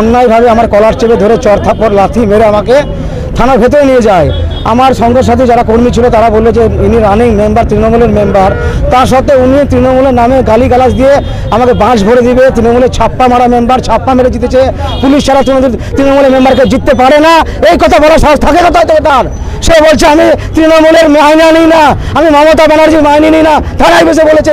অন্যায়ভাবে আমার কলার চেপে ধরে চর থাপ্পড়, লাথি মেরে আমাকে থানার ভেতরে নিয়ে যায়। আমার সঙ্গের সাথে যারা কর্মী ছিল, তারা বলল যে ইনি রানিং মেম্বার তৃণমূলের মেম্বার তা সত্ত্বেও উনি তৃণমূলের নামে গালিগালাজ দিয়ে আমাকে বাঁশ ভরে দিবে, তৃণমূলের ছাপ্পা মারা মেম্বার ছাপ্পা মেরে জিতেছে। পুলিশ ছাড়া তৃণমূল তৃণমূলের মেম্বারকে জিততে পারে না। এই কথা বলা সাহস থাকে কথা তো তার। সে বলছে, আমি তৃণমূলের মাইনা নিই না, আমি মমতা ব্যানার্জির মাইনে নিই না। থানায় বসে বলেছে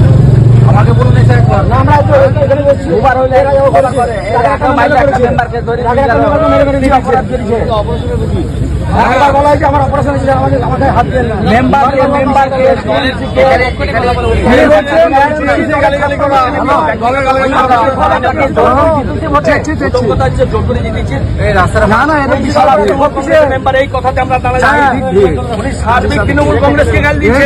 দুবার হইলে এই কথাতে আমরা দাঁড়াই উনি সার্বিক তৃণমূল কংগ্রেসকে গাল দিচ্ছে